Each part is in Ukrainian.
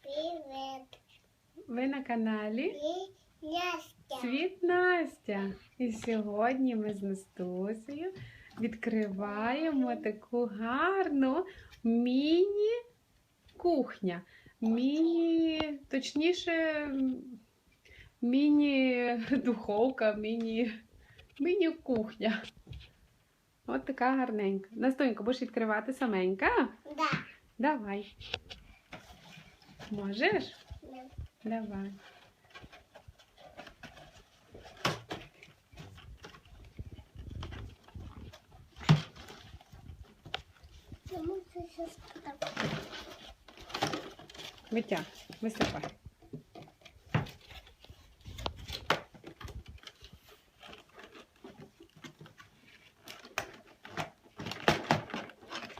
Привет. Ви на каналі Настя. Світ Настя. І сьогодні ми з Настусею відкриваємо таку гарну міні-кухня. Міні, точніше, міні-духовка, міні, міні-кухня. От така гарненька. Настонька, будеш відкривати саменька? Да. Давай. Можеш? Да. Давай. Витяг, висипай.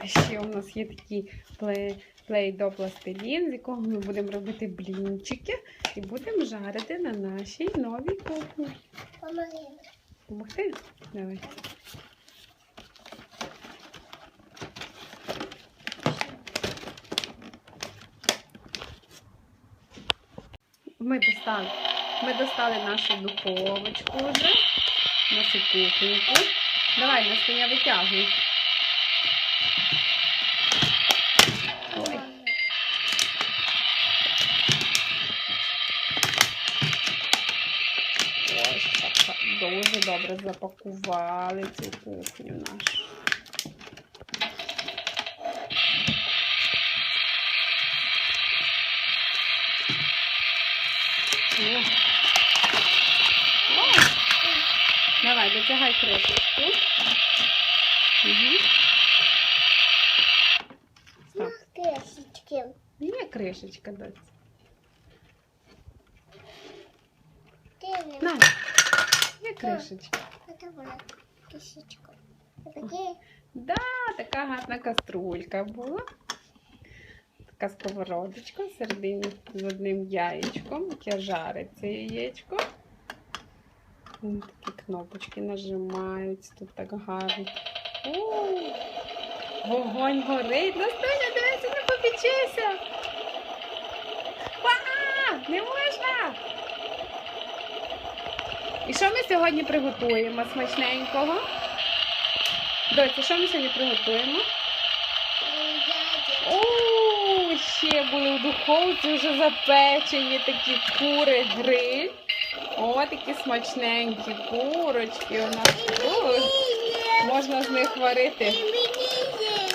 Ще у нас є такий плей, плей до пластилін, з якого ми будемо робити блінчики і будемо жарити на нашій новій кухні. Помогти? Давай. Ми достали, ми достали нашу духовочку вже, нашу кухоньку. Давай, Настя, витягуй. Дуже добре запакували цю кухню нашу. Давай, дотягай кришечку. Угу. Стоп. крышечки. Є кришечка, доць. Ты мне- На, є кришечка. Вот крышечку. Да, така гарна каструлька була. Така сковородочка всередині з одним яєчком, яке жариться яєчко. Такі кнопочки нажимаються, тут так гарно. У, Вогонь горить. Настуня, дивися, не попечися. Ва! Не можна! І що ми сьогодні приготуємо смачненького? Доця, що ми сьогодні приготуємо? О, ще були в духовці вже запечені такі кури гриль. О, такі смачненькі курочки у нас. О, можна з них варити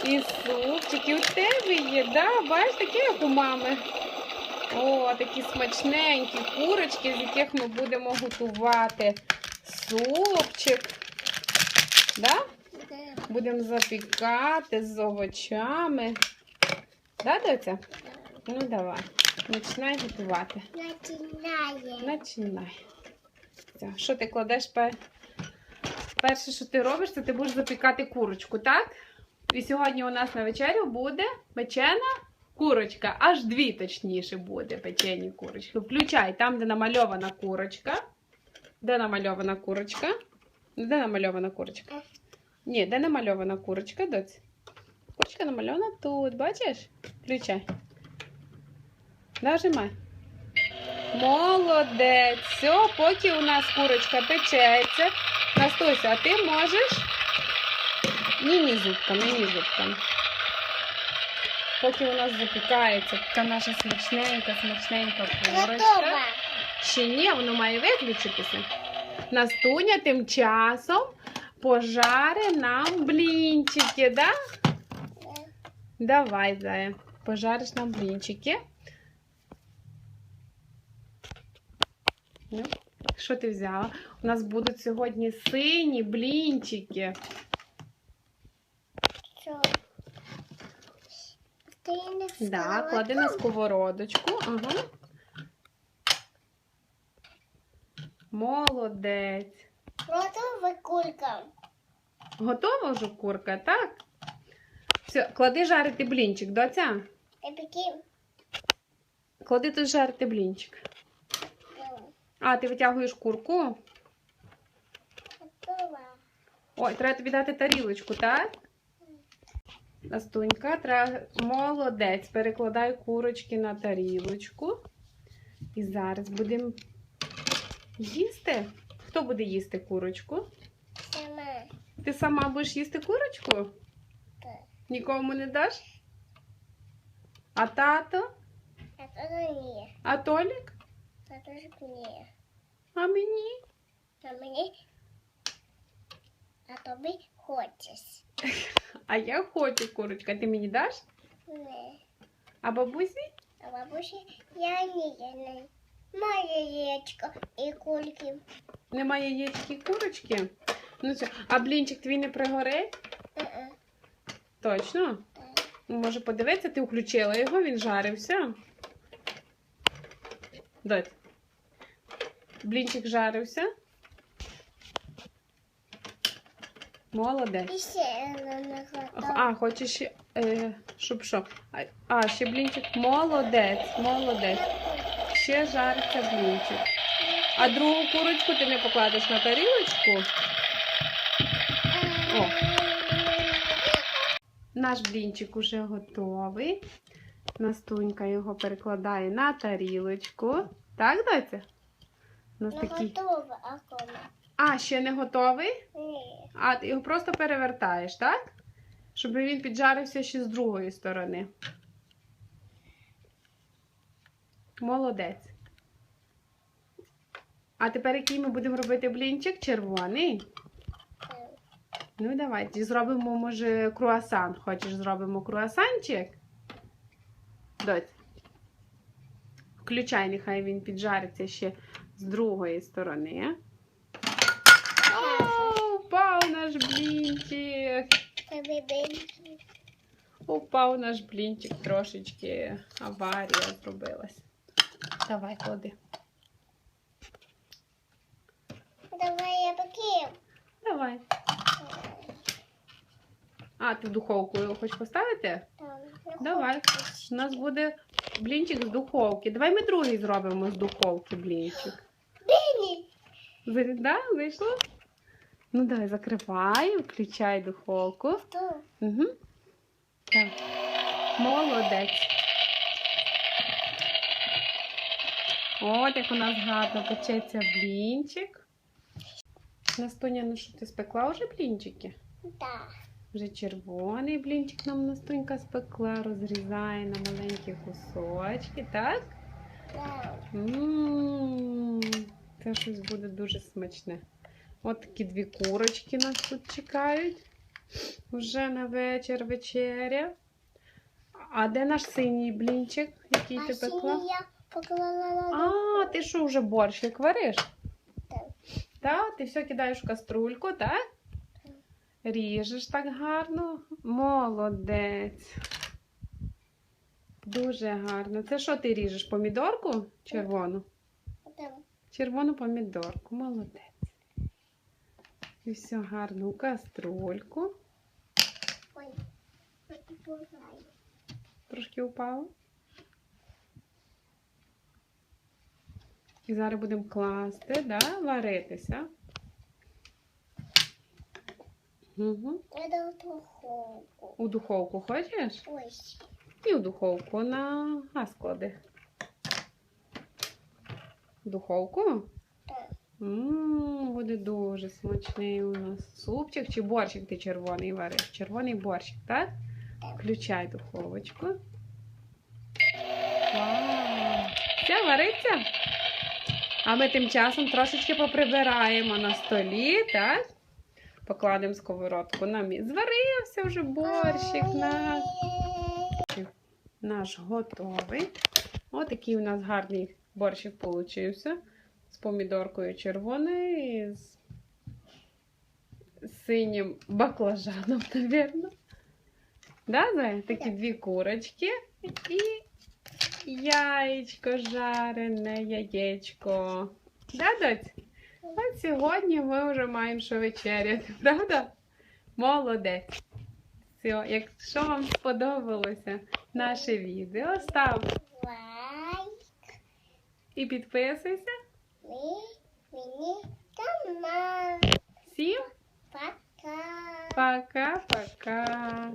і супчики. У тебе є, да? Бачиш, такі, як у мами. О, такі смачненькі курочки, з яких ми будемо готувати супчик. Да? Будемо запікати з овочами. Да, доця? Ну давай. Починай готувати. Начинаем. Починай. Все. Що ти кладеш? пе- Перше, що ти робиш, це ти будеш запікати курочку, так? І сьогодні у нас на вечерю буде печена курочка. Аж дві, точніше, буде печені курочки. Включай там, де намальована курочка. Де намальована курочка? Де намальована курочка? Ні, де намальована курочка, доць? Курочка намальована тут, бачиш? Включай. Нажимай. Молодець. Все, поки у нас курочка печеться. Настуся, а ти можеш? Ні, ні зубками, ні зубками. Поки у нас запікається така наша смачненька, смачненька курочка. Ще ні, воно має виключитися. Настуня тим часом пожари нам блінчики, да? Давай, Зая, пожариш нам блінчики. Ну, що ти взяла? У нас будуть сьогодні сині блінчики. Всё. Не Да, клади на сковородочку. Ага. Молодець. Готова кулька. Готова вже курка, так? Все, клади жарити блінчик, доця. Клади тут жарити блінчик. А, ти витягуєш курку? Готова. Ой, треба тобі дати тарілочку, так? Настунька, молодець. Перекладай курочки на тарілочку. І зараз будемо їсти. Хто буде їсти курочку? Сама. Ти сама будеш їсти курочку? Так. Нікому не даш? А тато? А то ні. А Толік? А то ж ні. А мені? А мені. А тобі хочеш. А я хочу курочка. Ти мені даш? Не. А бабусі? А бабусі я ні, не. Моє яєчко і кульки. Немає яєчки курочки? Ну все. А блінчик твій не пригорить? Е-е. Точно? Ну, Може подивитися, ти включила його, він жарився. Дать. Блінчик жарився. Молодець. І ще не. А, хочеш, ще, е, щоб що? А, А, ще блінчик. Молодець, молодець. Ще жариться блінчик. А другу курочку ти не покладеш на тарілочку? О. Наш блінчик уже готовий. Настунька його перекладає на тарілочку. Так, доця? У нас такий. готова, а кома. А, ще не готовий? Ні. А ти його просто перевертаєш, так? Щоб він піджарився ще з другої сторони. Молодець. А тепер який ми будемо робити блінчик? Червоний. Ну, давайте зробимо, може, круасан. Хочеш, зробимо круасанчик? Доць. Включай, нехай він піджариться ще з другої сторони. Упав наш блінчик. Упав наш блінчик трошечки. Аварія зробилась. Давай, клади. Давай я покину. Давай. А, ти в духовку його хочеш поставити? Не Давай. У нас буде блінчик з духовки. Давай ми другий зробимо з духовки блінчик. Ви- Да, вийшло? Ну давай, закривай, включай духовку. Угу. Так. Молодець. От як у нас гарно печеться блінчик. Настуня, ну що ти спекла вже блінчики? Так. Вже червоний блінчик нам Настунька спекла, розрізає на маленькі кусочки, так? Так. Ммм, це щось буде дуже смачне. От такі дві курочки нас тут чекають. Уже на вечір вечеря. А де наш синій блінчик, який А ти пекла? я поклала А, ти що вже борщик вариш? Так. Так, ти все кидаєш в каструльку, так? Ріжеш так гарно. Молодець. Дуже гарно. Це що ти ріжеш? Помідорку червону? Червону помідорку. Молодець. І все гарно у каструльку. Ой. Трошки упало. І зараз будемо класти, да? варитися. Угу. Я дав духовку. У духовку хочеш? Ось. І в духовку на газ клади. В Духовку? Буде дуже смачний у нас супчик чи борщик ти червоний вариш. Червоний борщик, так? Включай духовочку. Все, вариться? А ми тим часом трошечки поприбираємо на столі, так? Покладемо сковородку на місце. Зварився вже борщик наш. Наш готовий. Отакий у нас гарний борщик получився. З помідоркою червоною і з синім баклажаном, напевно. Да? Такі дві курочки і яєчко жарене, яєчко. Да, доць? От сьогодні ми вже маємо що вечеряти, правда? Молодець. Все, якщо вам сподобалося наше відео, став Лайк. і підписуйся. Ми. Мені. Всім Пока. пока-пока.